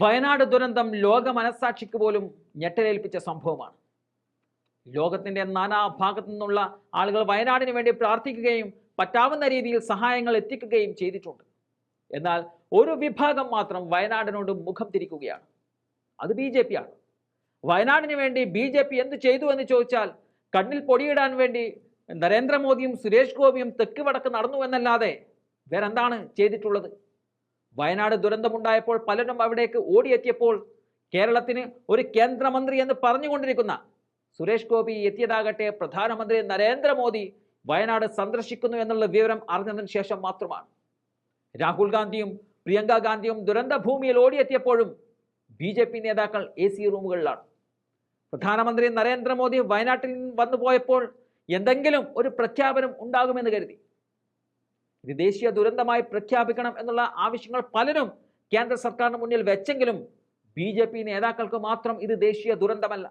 വയനാട് ദുരന്തം ലോക മനസാക്ഷിക്ക് പോലും ഞെട്ടലേൽപ്പിച്ച സംഭവമാണ്. ലോകത്തിന്റെ നാനാഭാഗത്തു നിന്നുള്ള ആളുകൾ വയനാടിന് വേണ്ടി പ്രാർത്ഥിക്കുകയും പറ്റാവുന്ന രീതിയിൽ സഹായങ്ങൾ എത്തിക്കുകയും ചെയ്തിട്ടുണ്ട്. എന്നാൽ ഒരു വിഭാഗം മാത്രം വയനാടിനോട് മുഖം തിരിക്കുകയാണ്. അത് ബി ജെ പി ആണ്. വയനാടിന് വേണ്ടി ബി ജെ പി എന്ത് ചെയ്തു എന്ന് ചോദിച്ചാൽ കണ്ണിൽ പൊടിയിടാൻ വേണ്ടി നരേന്ദ്രമോദിയും സുരേഷ് ഗോപിയും തെക്ക് വടക്ക് നടന്നു എന്നല്ലാതെ വേറെന്താണ് ചെയ്തിട്ടുള്ളത്? വയനാട് ദുരന്തമുണ്ടായപ്പോൾ പലരും അവിടേക്ക് ഓടിയെത്തിയപ്പോൾ കേരളത്തിന് ഒരു കേന്ദ്രമന്ത്രി എന്ന് പറഞ്ഞുകൊണ്ടിരിക്കുന്ന സുരേഷ് ഗോപി എത്തിയതാകട്ടെ പ്രധാനമന്ത്രി നരേന്ദ്രമോദി വയനാട് സന്ദർശിക്കുന്നു എന്നുള്ള വിവരം അറിഞ്ഞതിന് ശേഷം മാത്രമാണ്. രാഹുൽ ഗാന്ധിയും പ്രിയങ്ക ഗാന്ധിയും ദുരന്ത ഭൂമിയിൽ ഓടിയെത്തിയപ്പോഴും ബി ജെ പി നേതാക്കൾ എ സി റൂമുകളിലാണ്. പ്രധാനമന്ത്രി നരേന്ദ്രമോദി വയനാട്ടിൽ വന്നു പോയപ്പോൾ എന്തെങ്കിലും ഒരു പ്രഖ്യാപനം ഉണ്ടാകുമെന്ന് കരുതി. ഇത് ദേശീയ ദുരന്തമായി പ്രഖ്യാപിക്കണം എന്നുള്ള ആവശ്യങ്ങൾ പലരും കേന്ദ്ര സർക്കാരിന് മുന്നിൽ വെച്ചെങ്കിലും ബി ജെ പി നേതാക്കൾക്ക് മാത്രം ഇത് ദേശീയ ദുരന്തമല്ല.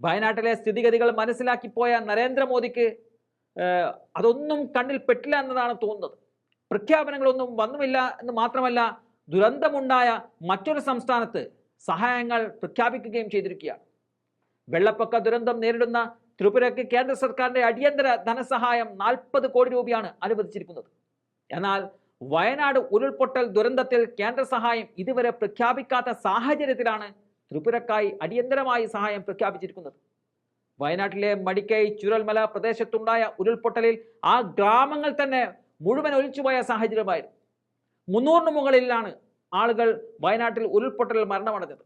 വയനാട്ടിലെ സ്ഥിതിഗതികൾ മനസ്സിലാക്കിപ്പോയ നരേന്ദ്രമോദിക്ക് അതൊന്നും കണ്ണിൽ പെട്ടില്ല എന്നതാണ് തോന്നുന്നത്. പ്രഖ്യാപനങ്ങളൊന്നും വന്നുമില്ല എന്ന് മാത്രമല്ല ദുരന്തമുണ്ടായ മറ്റൊരു സംസ്ഥാനത്ത് സഹായങ്ങൾ പ്രഖ്യാപിക്കുകയും ചെയ്തിരിക്കുകയാണ്. വെള്ളപ്പൊക്ക ദുരന്തം നേരിടുന്ന ത്രിപുരയ്ക്ക് കേന്ദ്ര സർക്കാരിന്റെ അടിയന്തര ധനസഹായം നാൽപ്പത് കോടി രൂപയാണ് അനുവദിച്ചിരിക്കുന്നത്. എന്നാൽ വയനാട് ഉരുൾപൊട്ടൽ ദുരന്തത്തിൽ കേന്ദ്ര സഹായം ഇതുവരെ പ്രഖ്യാപിക്കാത്ത സാഹചര്യത്തിലാണ് ത്രിപുരക്കായി അടിയന്തരമായി സഹായം പ്രഖ്യാപിച്ചിരിക്കുന്നത്. വയനാട്ടിലെ മടിക്കൈ ചുരൽമല പ്രദേശത്തുണ്ടായ ഉരുൾപൊട്ടലിൽ ആ ഗ്രാമങ്ങൾ തന്നെ മുഴുവൻ ഒലിച്ചുപോയ സാഹചര്യമായിരുന്നു. മുന്നൂറിന് മുകളിലാണ് ആളുകൾ വയനാട്ടിൽ ഉരുൾപൊട്ടലിൽ മരണമടഞ്ഞത്.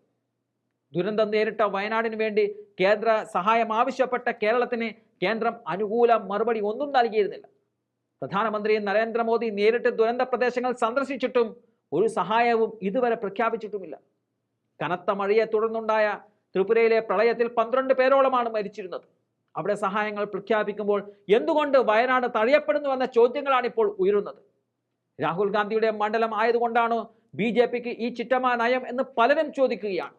ദുരന്തം നേരിട്ട വയനാടിന് വേണ്ടി കേന്ദ്ര സഹായം ആവശ്യപ്പെട്ട കേരളത്തിന് കേന്ദ്രം അനുകൂല മറുപടി ഒന്നും നൽകിയിരുന്നില്ല. പ്രധാനമന്ത്രി നരേന്ദ്രമോദി നേരിട്ട് ദുരന്ത പ്രദേശങ്ങൾ സന്ദർശിച്ചിട്ടും ഒരു സഹായവും ഇതുവരെ പ്രഖ്യാപിച്ചിട്ടുമില്ല. കനത്ത മഴയെ തുടർന്നുണ്ടായ ത്രിപുരയിലെ പ്രളയത്തിൽ പന്ത്രണ്ട് പേരോളമാണ് മരിച്ചിരുന്നത്. അവിടെ സഹായങ്ങൾ പ്രഖ്യാപിക്കുമ്പോൾ എന്തുകൊണ്ട് വയനാട് തഴയപ്പെടുന്നുവെന്ന ചോദ്യങ്ങളാണ് ഇപ്പോൾ ഉയരുന്നത്. രാഹുൽ ഗാന്ധിയുടെ മണ്ഡലം ആയതുകൊണ്ടാണോ ബി ജെ പിക്ക് ഈ ചിറ്റമ നയം എന്ന് പലരും ചോദിക്കുകയാണ്.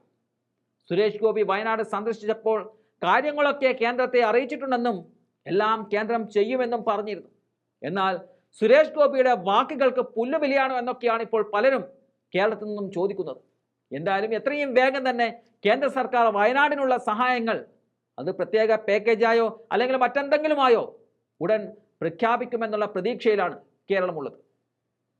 സുരേഷ് ഗോപി വയനാട് സന്ദർശിച്ചപ്പോൾ കാര്യങ്ങളൊക്കെ കേന്ദ്രത്തെ അറിയിച്ചിട്ടുണ്ടെന്നും എല്ലാം കേന്ദ്രം ചെയ്യുമെന്നും പറഞ്ഞിരുന്നു. എന്നാൽ സുരേഷ് ഗോപിയുടെ വാക്കുകൾക്ക് പുല്ലുവിലിയാണോ എന്നൊക്കെയാണ് ഇപ്പോൾ പലരും കേരളത്തിൽ നിന്നും ചോദിക്കുന്നത്. എന്തായാലും എത്രയും വേഗം തന്നെ കേന്ദ്ര സർക്കാർ വയനാടിനുള്ള സഹായങ്ങൾ അത് പ്രത്യേക പാക്കേജായോ അല്ലെങ്കിൽ മറ്റെന്തെങ്കിലുമായോ ഉടൻ പ്രഖ്യാപിക്കുമെന്നുള്ള പ്രതീക്ഷയിലാണ് കേരളമുള്ളത്.